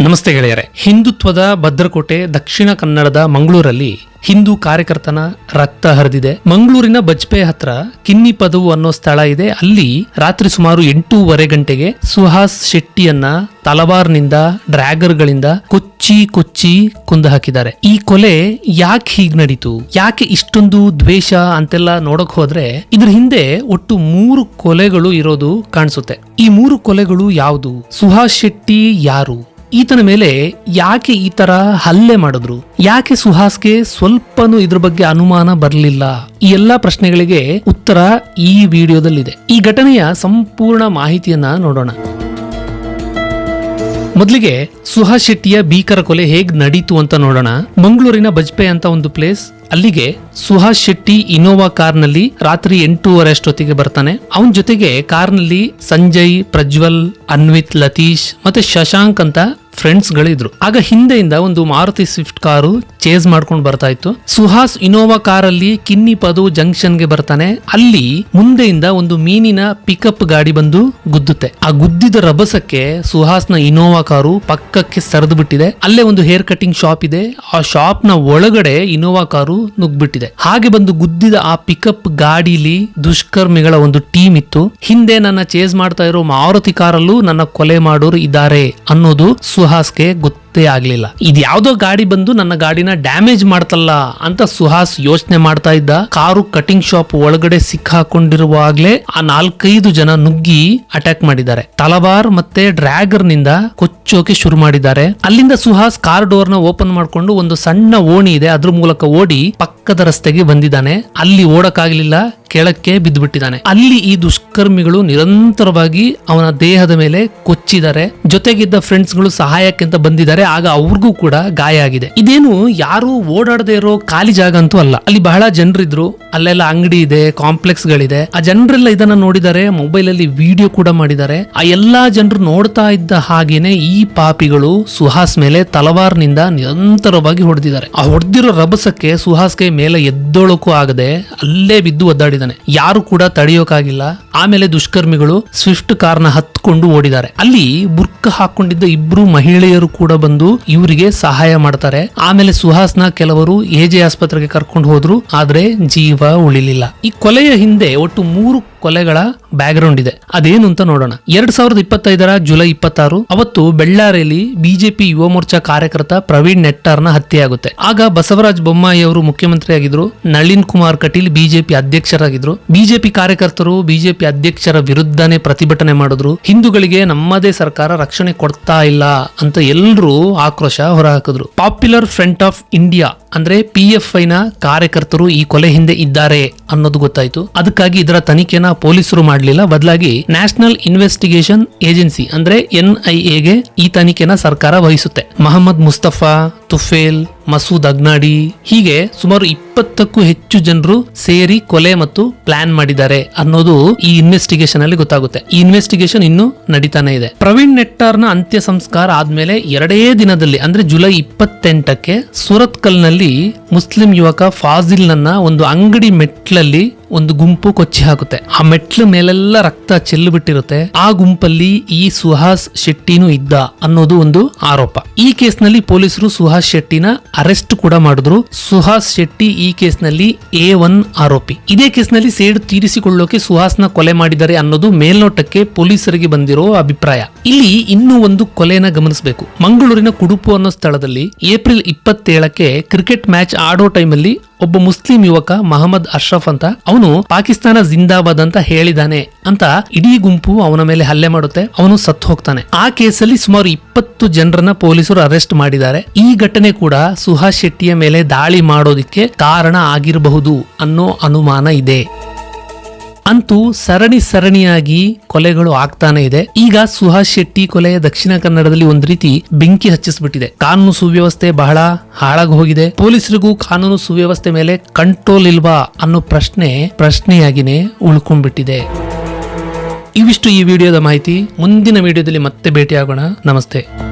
ನಮಸ್ತೆ ಗೆಳೆಯರೆ. ಹಿಂದುತ್ವದ ಭದ್ರಕೋಟೆ ದಕ್ಷಿಣ ಕನ್ನಡದ ಮಂಗಳೂರಲ್ಲಿ ಹಿಂದೂ ಕಾರ್ಯಕರ್ತನ ರಕ್ತ ಹರಿದಿದೆ. ಮಂಗಳೂರಿನ ಬಜ್ಪೆ ಹತ್ರ ಕಿನ್ನಿ ಪದವು ಅನ್ನೋ ಸ್ಥಳ ಇದೆ. ಅಲ್ಲಿ ರಾತ್ರಿ ಸುಮಾರು ಎಂಟೂವರೆ ಗಂಟೆಗೆ ಸುಹಾಸ್ ಶೆಟ್ಟಿಯನ್ನ ತಲವಾರ್ನಿಂದ, ಡ್ರ್ಯಾಗರ್ಗಳಿಂದ ಕೊಚ್ಚಿ ಕೊಚ್ಚಿ ಕುಂದು ಹಾಕಿದ್ದಾರೆ. ಈ ಕೊಲೆ ಯಾಕೆ ಹೀಗ್ ನಡೀತು? ಯಾಕೆ ಇಷ್ಟೊಂದು ದ್ವೇಷ ಅಂತೆಲ್ಲ ನೋಡಕ್ ಹೋದ್ರೆ ಇದ್ರ ಹಿಂದೆ ಒಟ್ಟು ಮೂರು ಕೊಲೆಗಳು ಇರೋದು ಕಾಣಿಸುತ್ತೆ. ಈ ಮೂರು ಕೊಲೆಗಳು ಯಾವುದು? ಸುಹಾಸ್ ಶೆಟ್ಟಿ ಯಾರು? ಈತನ ಮೇಲೆ ಯಾಕೆ ಈ ತರ ಹಲ್ಲೆ ಮಾಡಿದ್ರು? ಯಾಕೆ ಸುಹಾಸ್ಗೆ ಸ್ವಲ್ಪನೂ ಇದ್ರ ಬಗ್ಗೆ ಅನುಮಾನ ಬರಲಿಲ್ಲ? ಈ ಎಲ್ಲಾ ಪ್ರಶ್ನೆಗಳಿಗೆ ಉತ್ತರ ಈ ವಿಡಿಯೋದಲ್ಲಿದೆ. ಈ ಘಟನೆಯ ಸಂಪೂರ್ಣ ಮಾಹಿತಿಯನ್ನ ನೋಡೋಣ. ಮೊದಲಿಗೆ ಸುಹಾಸ್ ಶೆಟ್ಟಿಯ ಭೀಕರ ಕೊಲೆ ಹೇಗ್ ನಡೀತು ಅಂತ ನೋಡೋಣ. ಮಂಗಳೂರಿನ ಬಜ್ಪೆ ಅಂತ ಒಂದು ಪ್ಲೇಸ್ ಅಲ್ಲಿಗೆ ಸುಹಾಸ್ ಶೆಟ್ಟಿ ಇನೋವಾ ಕಾರ್ನಲ್ಲಿ ರಾತ್ರಿ ಎಂಟೂವರೆ ಅಷ್ಟೊತ್ತಿಗೆ ಬರ್ತಾನೆ. ಅವನ ಜೊತೆಗೆ ಕಾರ್ನಲ್ಲಿ ಸಂಜಯ್, ಪ್ರಜ್ವಲ್, ಅನ್ವಿತ್, ಲತೀಶ್ ಮತ್ತೆ ಶಶಾಂಕ್ ಅಂತ ಫ್ರೆಂಡ್ಸ್ ಗಳಿದ್ರು. ಆಗ ಹಿಂದೆಯಿಂದ ಒಂದು ಮಾರುತಿ ಸ್ವಿಫ್ಟ್ ಕಾರು ಚೇಸ್ ಮಾಡ್ಕೊಂಡು ಬರ್ತಾ ಇತ್ತು. ಸುಹಾಸ್ ಇನೋವಾ ಕಾರಲ್ಲಿ ಕಿನ್ನಿ ಪದು ಜಂಕ್ಷನ್ಗೆ ಬರ್ತಾನೆ. ಅಲ್ಲಿ ಮುಂದೆಯಿಂದ ಒಂದು ಮೀನಿನ ಪಿಕಪ್ ಗಾಡಿ ಬಂದು ಗುದ್ದುತ್ತೆ. ಆ ಗುದ್ದಿದ ರಭಸಕ್ಕೆ ಸುಹಾಸ್ನ ಇನೋವಾ ಕಾರು ಪಕ್ಕಕ್ಕೆ ಸರಿದು ಬಿಟ್ಟಿದೆ. ಅಲ್ಲೇ ಒಂದು ಹೇರ್ ಕಟಿಂಗ್ ಶಾಪ್ ಇದೆ. ಆ ಶಾಪ್ನ ಒಳಗಡೆ ಇನೋವಾ ಕಾರು ನುಗ್ಬಿಟ್ಟಿದೆ. ಹಾಗೆ ಬಂದು ಗುದ್ದಿದ ಆ ಪಿಕಪ್ ಗಾಡಿಲಿ ದುಷ್ಕರ್ಮಿಗಳ ಒಂದು ಟೀಮ್ ಇತ್ತು. ಹಿಂದೆ ನನ್ನ ಚೇಸ್ ಮಾಡ್ತಾ ಇರೋ ಮಾರುತಿ ಕಾರಲ್ಲೂ ನನ್ನ ಕೊಲೆ ಮಾಡೋರು ಇದ್ದಾರೆ ಅನ್ನೋದು ಸುಹಾಸ್ಗೆ ಗೊತ್ತೇ. ಆಗ್ಲಿಲ್ಲ. ಇದು ಯಾವ್ದೋ ಗಾಡಿ ಬಂದು ನನ್ನ ಗಾಡಿನ ಡ್ಯಾಮೇಜ್ ಮಾಡ್ತಲ್ಲ ಅಂತ ಸುಹಾಸ್ ಯೋಚನೆ ಮಾಡ್ತಾ ಇದ್ದ. ಕಾರು ಕಟಿಂಗ್ ಶಾಪ್ ಒಳಗಡೆ ಸಿಕ್ಕಾಕೊಂಡಿರುವಾಗ್ಲೇ ಆ ನಾಲ್ಕೈದು ಜನ ನುಗ್ಗಿ ಅಟ್ಯಾಕ್ ಮಾಡಿದ್ದಾರೆ. ತಲವಾರ್ ಮತ್ತೆ ಡ್ರ್ಯಾಗರ್ನಿಂದ ಕೊಚ್ಚೋಕೆ ಶುರು ಮಾಡಿದ್ದಾರೆ. ಅಲ್ಲಿಂದ ಸುಹಾಸ್ ಕಾರ್ ಡೋರ್ನ ಓಪನ್ ಮಾಡ್ಕೊಂಡು ಒಂದು ಸಣ್ಣ ಓಣಿ ಇದೆ. ಅದ್ರ ಮೂಲಕ ಓಡಿ ಪಕ್ಕದ ರಸ್ತೆಗೆ ಬಂದಿದ್ದಾನೆ. ಅಲ್ಲಿ ಓಡಕ್ಕಾಗ್ಲಿಲ್ಲ. ಕೆಳಕ್ಕೆ ಬಿದ್ದುಬಿಟ್ಟಿದ್ದಾನೆ. ಅಲ್ಲಿ ಈ ದುಷ್ಕರ್ಮಿಗಳು ನಿರಂತರವಾಗಿ ಅವನ ದೇಹದ ಮೇಲೆ ಕೊಚ್ಚಿದ್ದಾರೆ. ಜೊತೆಗಿದ್ದ ಫ್ರೆಂಡ್ಸ್ಗಳು ಸಹಾಯಕ್ಕೆ ಅಂತ ಬಂದಿದ್ದಾರೆ. ಆಗ ಅವ್ರಿಗೂ ಕೂಡ ಗಾಯ ಆಗಿದೆ. ಇದೇನು ಯಾರು ಓಡಾಡದೆ ಇರೋ ಖಾಲಿ ಜಾಗ ಅಂತೂ ಅಲ್ಲ. ಅಲ್ಲಿ ಬಹಳ ಜನರಿದ್ರು. ಅಲ್ಲೆಲ್ಲ ಅಂಗಡಿ ಇದೆ ಕಾಂಪ್ಲೆಕ್ಸ್ ಗಳಿದೆ. ಆ ಜನರೆಲ್ಲ ಇದನ್ನ ನೋಡಿದ್ದಾರೆ ಮೊಬೈಲ್ ಅಲ್ಲಿ ವಿಡಿಯೋ ಕೂಡ ಮಾಡಿದ್ದಾರೆ. ಆ ಎಲ್ಲಾ ಜನರು ನೋಡ್ತಾ ಇದ್ದ ಹಾಗೇನೆ ಈ ಪಾಪಿಗಳು ಸುಹಾಸ್ ಮೇಲೆ ತಲವಾರ್ನಿಂದ ನಿರಂತರವಾಗಿ ಹೊಡೆದಿದ್ದಾರೆ. ಆ ಹೊಡೆದಿರೋ ರಭಸಕ್ಕೆ ಸುಹಾಸ್ಗೆ ಮೇಲೆ ಎದ್ದೋಳಕ್ಕೂ ಆಗದೆ ಅಲ್ಲೇ ಬಿದ್ದು ಒದ್ದಾಡಿದಾನೆ ಯಾರು ಕೂಡ ತಡೆಯೋಕಾಗಿಲ್ಲ. ಆಮೇಲೆ ದುಷ್ಕರ್ಮಿಗಳು ಸ್ವಿಫ್ಟ್ ಕಾರ್ನ ಹತ್ಕೊಂಡು ಓಡಿದ್ದಾರೆ. ಅಲ್ಲಿ ಬುರ್ಕ ಹಾಕೊಂಡಿದ್ದ ಇಬ್ರು ಮಹಿಳೆಯರು ಕೂಡ ಬಂದು ಇವರಿಗೆ ಸಹಾಯ ಮಾಡ್ತಾರೆ. ಆಮೇಲೆ ಸುಹಾಸ್ನ ಕೆಲವರು ಎಜೆ ಆಸ್ಪತ್ರೆಗೆ ಕರ್ಕೊಂಡು ಹೋದ್ರು. ಆದ್ರೆ ಜೀವ ಉಳಿಲಿಲ್ಲ. ಈ ಕೊಲೆಯ ಹಿಂದೆ ಒಟ್ಟು ಮೂರು ಕೊಲೆಗಳ ಬ್ಯಾಕ್ ಗ್ರೌಂಡ್ ಇದೆ. ಅದೇನು ಅಂತ ನೋಡೋಣ. ಎರಡ್ ಸಾವಿರದ ಇಪ್ಪತ್ತೈದರ ಜುಲೈ ಇಪ್ಪತ್ತಾರು, ಅವತ್ತು ಬೆಳ್ಳಾರಿಯಲ್ಲಿ ಬಿಜೆಪಿ ಯುವ ಮೋರ್ಚಾ ಕಾರ್ಯಕರ್ತ ಪ್ರವೀಣ್ ನೆಟ್ಟಾರ್ನ ಹತ್ಯೆಯಾಗುತ್ತೆ. ಆಗ ಬಸವರಾಜ ಬೊಮ್ಮಾಯಿ ಅವರು ಮುಖ್ಯಮಂತ್ರಿ ಆಗಿದ್ರು ನಳಿನ್ ಕುಮಾರ್ ಕಟೀಲ್ ಬಿಜೆಪಿ ಅಧ್ಯಕ್ಷರಾಗಿದ್ರು. ಬಿಜೆಪಿ ಕಾರ್ಯಕರ್ತರು ಬಿಜೆಪಿ ಅಧ್ಯಕ್ಷರ ವಿರುದ್ಧನೇ ಪ್ರತಿಭಟನೆ ಮಾಡಿದ್ರು. ಹಿಂದೂಗಳಿಗೆ ನಮ್ಮದೇ ಸರ್ಕಾರ ರಕ್ಷಣೆ ಕೊಡ್ತಾ ಇಲ್ಲ ಅಂತ ಎಲ್ಲರೂ ಆಕ್ರೋಶ ಹೊರಹಾಕಿದ್ರು. ಪಾಪ್ಯುಲರ್ ಫ್ರಂಟ್ ಆಫ್ ಇಂಡಿಯಾ ಅಂದ್ರೆ ಪಿ ಎಫ್ ಐ ನ ಕಾರ್ಯಕರ್ತರು ಈ ಕೊಲೆ ಹಿಂದೆ ಇದ್ದಾರೆ ಅನ್ನೋದು ಗೊತ್ತಾಯ್ತು. ಅದಕ್ಕಾಗಿ ಇದರ ತನಿಖೆನ ಪೊಲೀಸರು ಮಾಡಲಿಲ್ಲ. ಬದಲಾಗಿ ನ್ಯಾಷನಲ್ ಇನ್ವೆಸ್ಟಿಗೇಷನ್ ಏಜೆನ್ಸಿ ಅಂದ್ರೆ ಎನ್ ಐ ಎಗೆ ಈ ತನಿಖೆನ ಸರ್ಕಾರ ವಹಿಸುತ್ತೆ. ಮಹಮ್ಮದ್ ಮುಸ್ತಫಾ, ತುಫೇಲ್, ಮಸೂದ್ ಅಗ್ನಾಡಿ ಹೀಗೆ ಸುಮಾರು ಇಪ್ಪತ್ತಕ್ಕೂ ಹೆಚ್ಚು ಜನರು ಸೇರಿ ಕೊಲೆ ಮತ್ತು ಪ್ಲಾನ್ ಮಾಡಿದ್ದಾರೆ ಅನ್ನೋದು ಈ ಇನ್ವೆಸ್ಟಿಗೇಷನ್ ಅಲ್ಲಿ ಗೊತ್ತಾಗುತ್ತೆ. ಈ ಇನ್ವೆಸ್ಟಿಗೇಷನ್ ಇನ್ನು ನಡೀತಾನೆ ಇದೆ. ಪ್ರವೀಣ್ ನೆಟ್ಟಾರ್ನ ಅಂತ್ಯ ಸಂಸ್ಕಾರ ಆದ್ಮೇಲೆ ಎರಡೇ ದಿನದಲ್ಲಿ ಅಂದ್ರೆ ಜುಲೈ ಇಪ್ಪತ್ತೆಂಟಕ್ಕೆ ಸುರತ್ಕಲ್ ಮುಸ್ಲಿಂ ಯುವಕ ಫಾಜಿಲ್ನನ್ನ ಒಂದು ಅಂಗಡಿ ಮೆಟ್ಲಲ್ಲಿ ಒಂದು ಗುಂಪು ಕೊಚ್ಚಿ ಹಾಕುತ್ತೆ. ಆ ಮೆಟ್ಲು ಮೇಲೆಲ್ಲ ರಕ್ತ ಚೆಲ್ಲು ಬಿಟ್ಟಿರುತ್ತೆ. ಆ ಗುಂಪಲ್ಲಿ ಈ ಸುಹಾಸ್ ಶೆಟ್ಟಿನೂ ಇದ್ದ ಅನ್ನೋದು ಒಂದು ಆರೋಪ. ಈ ಕೇಸ್ನಲ್ಲಿ ಪೊಲೀಸರು ಸುಹಾಸ್ ಶೆಟ್ಟಿನ ಅರೆಸ್ಟ್ ಕೂಡ ಮಾಡಿದ್ರು. ಸುಹಾಸ್ ಶೆಟ್ಟಿ ಈ ಕೇಸ್ನಲ್ಲಿ ಎ ಒನ್ ಆರೋಪಿ. ಇದೇ ಕೇಸ್ನಲ್ಲಿ ಸೇಡು ತೀರಿಸಿಕೊಳ್ಳೋಕೆ ಸುಹಾಸ್ನ ಕೊಲೆ ಮಾಡಿದ್ದಾರೆ ಅನ್ನೋದು ಮೇಲ್ನೋಟಕ್ಕೆ ಪೊಲೀಸರಿಗೆ ಬಂದಿರೋ ಅಭಿಪ್ರಾಯ. ಇಲ್ಲಿ ಇನ್ನೂ ಒಂದು ಕೊಲೆನ ಗಮನಿಸಬೇಕು. ಮಂಗಳೂರಿನ ಕುಡುಪು ಅನ್ನೋ ಸ್ಥಳದಲ್ಲಿ ಏಪ್ರಿಲ್ ಇಪ್ಪತ್ತೇಳಕ್ಕೆ ಕ್ರಿಕೆಟ್ ಮ್ಯಾಚ್ ಆಡೋ ಟೈಮಲ್ಲಿ ಒಬ್ಬ ಮುಸ್ಲಿಂ ಯುವಕ ಮಹಮ್ಮದ್ ಅಶ್ರಫ್ ಅಂತ. ಅವನು ಪಾಕಿಸ್ತಾನ ಜಿಂದಾಬಾದ್ ಅಂತ ಹೇಳಿದಾನೆ ಅಂತ ಇಡೀ ಗುಂಪು ಅವನ ಮೇಲೆ ಹಲ್ಲೆ ಮಾಡುತ್ತೆ. ಅವನು ಸತ್ತು ಹೋಗ್ತಾನೆ. ಆ ಕೇಸಲ್ಲಿ ಸುಮಾರು ಇಪ್ಪತ್ತು ಜನರನ್ನ ಪೊಲೀಸರು ಅರೆಸ್ಟ್ ಮಾಡಿದ್ದಾರೆ. ಈ ಘಟನೆ ಕೂಡ ಸುಹಾಸ್ ಶೆಟ್ಟಿಯ ಮೇಲೆ ದಾಳಿ ಮಾಡೋದಿಕ್ಕೆ ಕಾರಣ ಆಗಿರಬಹುದು ಅನ್ನೋ ಅನುಮಾನ ಇದೆ. ಅಂತೂ ಸರಣಿ ಸರಣಿಯಾಗಿ ಕೊಲೆಗಳು ಆಗ್ತಾನೆ ಇದೆ. ಈಗ ಸುಹಾಸ್ ಶೆಟ್ಟಿ ಕೊಲೆ ದಕ್ಷಿಣ ಕನ್ನಡದಲ್ಲಿ ಒಂದ್ ರೀತಿ ಬೆಂಕಿ ಹಚ್ಚಿಸ್ಬಿಟ್ಟಿದೆ. ಕಾನೂನು ಸುವ್ಯವಸ್ಥೆ ಬಹಳ ಹಾಳಾಗಿ ಹೋಗಿದೆ ಪೊಲೀಸರಿಗೂ ಕಾನೂನು ಸುವ್ಯವಸ್ಥೆ ಮೇಲೆ ಕಂಟ್ರೋಲ್ ಇಲ್ವಾ ಅನ್ನೋ ಪ್ರಶ್ನೆ ಪ್ರಶ್ನೆಯಾಗಿನೇ ಉಳ್ಕೊಂಡ್ಬಿಟ್ಟಿದೆ. ಇವಿಷ್ಟು ಈ ವಿಡಿಯೋದ ಮಾಹಿತಿ. ಮುಂದಿನ ವಿಡಿಯೋದಲ್ಲಿ ಮತ್ತೆ ಭೇಟಿಯಾಗೋಣ. ನಮಸ್ತೆ.